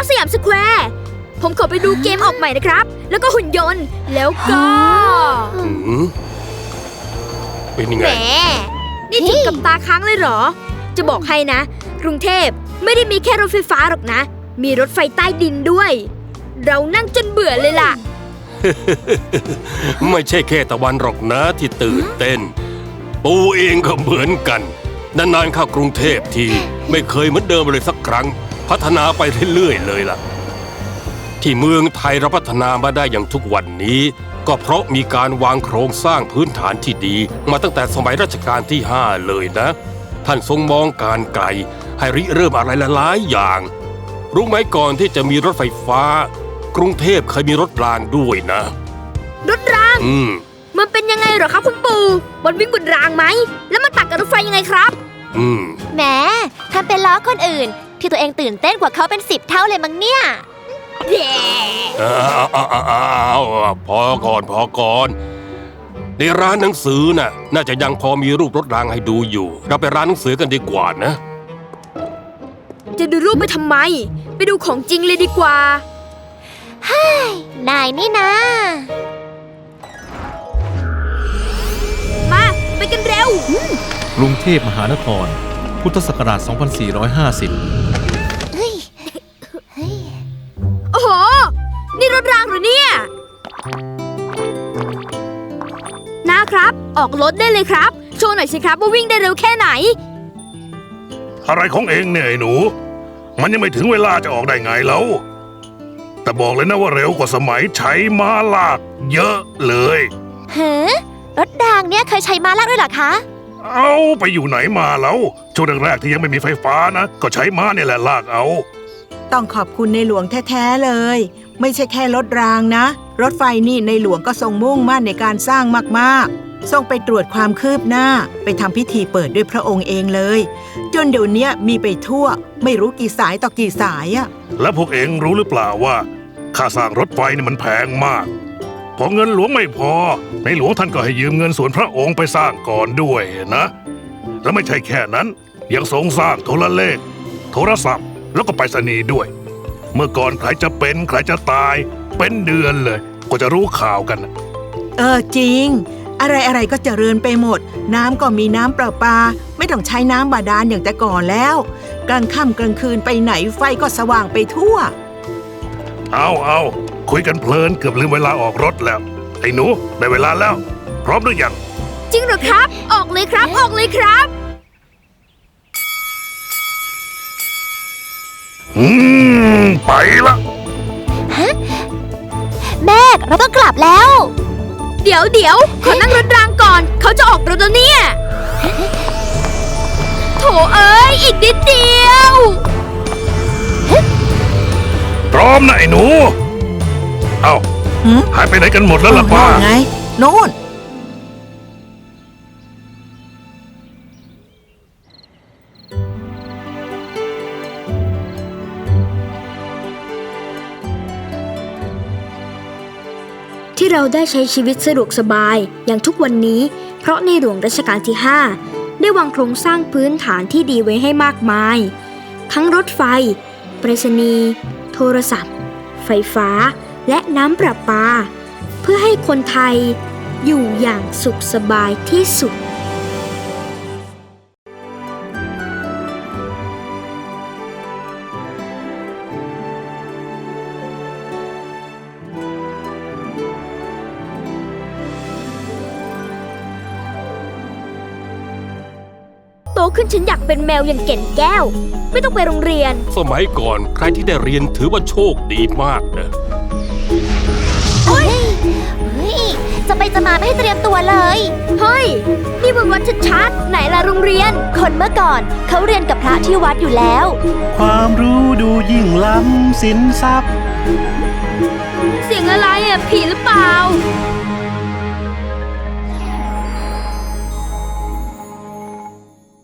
ถึงแล้วสยามสแควร์ ผมขอไปดูเกมออกใหม่นะครับ แล้วก็หุ่นยนต์ แล้วก็ หืมเป็นยังแหไง ม นี่ถึงกับตาค้างเลยเหรอ จะบอกให้นะ กรุงเทพไม่ได้มีแค่รถไฟฟ้าหรอกนะ มีรถไฟใต้ดินด้วย เรานั่งจนเบื่อเลยล่ะ ไม่ใช่แค่ตะวันหรอกนะที่ตื่นเต้น ปูเองก็เหมือนกัน นานๆเข้ากรุงเทพที ไม่เคยเหมือนเดิมเลยสักครั้ง พัฒนาไปเรื่อยๆเลยล่ะ ที่เมืองไทยเราพัฒนามาได้อย่างทุกวันนี้ ก็เพราะมีการวางโครงสร้างพื้นฐานที่ดี มาตั้งแต่สมัยรัชกาลที่ 5 เลยนะ ท่านทรงมองการไกล ให้ริเริ่มอะไรหลายๆอย่าง รู้ไหมก่อนที่จะมีรถไฟฟ้า กรุงเทพเคยมีรถรางด้วยนะ รถราง อืม มันเป็นยังไงเหรอครับคุณปู่บนวิ่งบนรางไหม แล้วมันตัดกับรถไฟยังไงครับ อืม แหมทำเป็นล้อคนอื่น ที่ตัวเองตื่นเต้นกว่าเขาเป็นสิบเท่าเลยมั้งเนี่ยอ้าวอ้าวอ้าวอ้าวพอก่อนพอก่อน ในร้านหนังสือน่ะ น่าจะยังพอมีรูปรถรางให้ดูอยู่ เราไปร้านหนังสือกันดีกว่านะ จะดูรูปไปทำไม ไปดูของจริงเลยดีกว่านายนี่นะ มา ไปกันเร็ว กรุงเทพมหานคร พุทธศักราช 2450 เฮ้ย เฮ้ย โอ้โห นี่รถรางเหรือเนี่ย นะครับ ออกรถได้เลยครับ โชว์หน่อยสิครับว่าวิ่งได้เร็วแค่ไหน อะไรของเองเนี่ยไอ้หนู มันยังไม่ถึงเวลาจะออกได้ไงแล้ว แต่บอกเลยนะว่าเร็วกว่าสมัยใช้ม้าลากเยอะเลย เฮ้รถรางเนี่ยเคยใช้มาลากด้วยเหรอคะ เอาไปอยู่ไหนมาแล้ว ช่วงแรกๆที่ยังไม่มีไฟฟ้านะ ก็ใช้ม้าเนี่ยแหละลากเอา ต้องขอบคุณในหลวงแท้ๆเลย ไม่ใช่แค่รถรางนะ รถไฟนี่ในหลวงก็ทรงมุ่งมั่นในการสร้างมากๆ ทรงไปตรวจความคืบหน้า ไปทำพิธีเปิดด้วยพระองค์เองเลย จนเดี๋ยวเนี้ยมีไปทั่ว ไม่รู้กี่สายต่อกี่สายอะแล้วพวกเองรู้หรือเปล่าว่า ค่าสร้างรถไฟนี่มันแพงมาก พอเงินหลวงไม่พอ ในหลวงท่านก็ให้ยืมเงินส่วนพระองค์ไปสร้างก่อนด้วยนะ แล้วไม่ใช่แค่นั้น ยังทรงสร้างโทรเลข โทรศัพท์ แล้วก็ไปรษณีย์ด้วย เมื่อก่อนใครจะเป็นใครจะตาย เป็นเดือนเลยก็จะรู้ข่าวกัน เออจริง อะไรอะไรๆก็เจริญไปหมด น้ำก็มีน้ำประปา ไม่ต้องใช้น้ำบาดาลอย่างแต่ก่อนแล้ว กลางค่ำกลางคืนไปไหนไฟก็สว่างไปทั่ว เอาเอา คุยกันเพลินเกือบลืมเวลาออกรถแล้ว ไอ้หนูได้เวลาแล้ว พร้อมหรือยัง จริงเหรอครับ ออกเลยครับ ออกเลยครับอืมไปละแม่เราต้องกลับแล้ว เดี๋ยวเดี๋ยวขอนั่งรถรางก่อน เขาจะออกรถแล้วเนี่ย โถเอ้ย อีกนิดเดียว พร้อมนะไอ้หนู เอาหืม หายไปไหนกันหมดแล้วล่ะป้าไงโน่น ที่เราได้ใช้ชีวิตสะดวกสบายอย่างทุกวันนี้ เพราะในหลวงรัชกาลที่ 5 ได้วางโครงสร้างพื้นฐานที่ดีไว้ให้มากมาย ทั้งรถไฟ ไปรษณีย์ โทรศัพท์ ไฟฟ้า และน้ำประปา เพื่อให้คนไทยอยู่อย่างสุขสบายที่สุด โตขึ้นฉันอยากเป็นแมวอย่างเก่นแก้ว ไม่ต้องไปโรงเรียน สมัยก่อนใครที่ได้เรียนถือว่าโชคดีมากนะ เฮ้ยเฮ้ย จะไปจะมาไม่ให้เตรียมตัวเลย เฮ้ย นี่มันวัดชัดๆไหนล่ะโรงเรียน คนเมื่อก่อนเขาเรียนกับพระที่วัดอยู่แล้ว ความรู้ดูยิ่งล้ำสินทรัพย์ เสียงอะไรอะผีหรือเปล่า